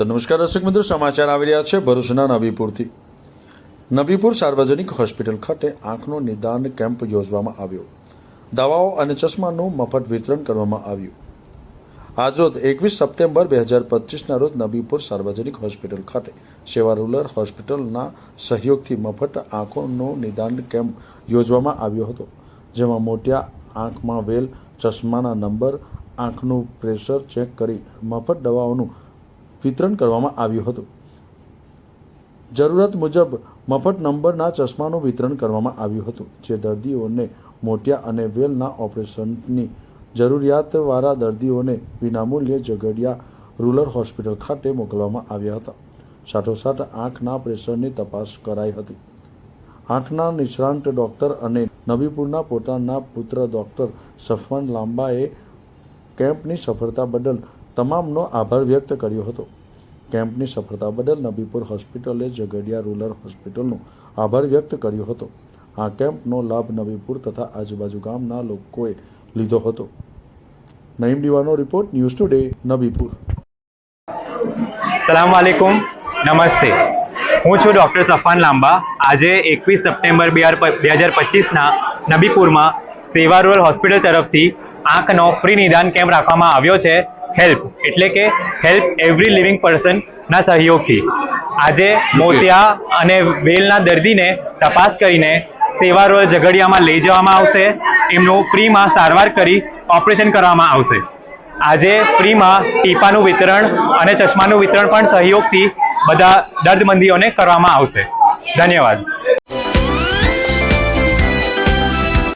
તો નમસ્કાર દર્શક મિત્રો, સમાચાર આવી રહ્યા છે ભરૂચના નબીપુરથી. નબીપુર સાર્વજનિક હોસ્પિટલ ખાતે આંખનો નિદાન કેમ્પ યોજવામાં આવ્યો. દવાઓ અને ચશ્માનું મફત વિતરણ કરવામાં આવ્યું. આજરોજ એકવીસ સપ્ટેમ્બર બે હજાર પચીસના રોજ નબીપુર સાર્વજનિક હોસ્પિટલ ખાતે સેવા રૂરલ હોસ્પિટલના સહયોગથી મફત આંખોનો નિદાન કેમ્પ યોજવામાં આવ્યો હતો, જેમાં મોતિયા આંખમાં વેલ, ચશ્માના નંબર, આંખનું પ્રેશર ચેક કરી મફત દવાઓનું વિતરણ કરવામાં આવ્યું હતું. જરૂરત મુજબ મફત નંબરના ચશ્માનું વિતરણ કરવામાં આવ્યું હતું, જે દર્દીઓને મોટિયા અને વેલના ઓપરેશનની જરૂરિયાતવાળા દર્દીઓને વિનામૂલ્યે ઝઘડિયા રૂરલ હોસ્પિટલ ખાતે મોકલવામાં આવ્યા હતા. સાથોસાથ આંખના પ્રેશરની તપાસ કરાઈ હતી. આંખના નિષ્ણાંત ડોક્ટર અને નબીપુરના પોતાના પુત્ર ડોક્ટર સફવાન લાંબાએ કેમ્પની સફળતા બદલ તમામનો આભાર વ્યક્ત કર્યો હતો. કેમ્પની સફળતા બદલ નબીપુર હોસ્પિટલે ઝઘડિયા રૂરલ હોસ્પિટલનો આભાર વ્યક્ત કર્યો હતો. આ કેમ્પનો લાભ નબીપુર તથા આજુબાજુ ગામના લોકોએ લીધો હતો. નઈમ દીવાનો રિપોર્ટ ન્યૂઝ ટુડે, નબીપુર. સલામ વાલેકુમ. નમસ્તે. હું છું ડૉક્ટર સફાન લાંબા. આજે એકવીસ સપ્ટેમ્બર બે હજાર પચીસના નબીપુરમાં સેવા રૂરલ હોસ્પિટલ તરફથી આંખનો ફ્રી નિદાન કેમ્પ રાખવામાં આવ્યો છે. હેલ્પ એટલે કે હેલ્પ એવરી લિવિંગ પર્સનના સહયોગથી. આજે મોતિયા અને વેલના દર્દીને તપાસ કરીને સેવા રોલ ઝઘડિયામાં લઈ જવામાં આવશે. એમનું ફ્રીમાં સારવાર કરી ઓપરેશન કરવામાં આવશે. આજે ફ્રીમાં ટીપાનું વિતરણ અને ચશ્માનું વિતરણ પણ સહયોગથી બધા દર્દમંદીઓને કરવામાં આવશે. ધન્યવાદ.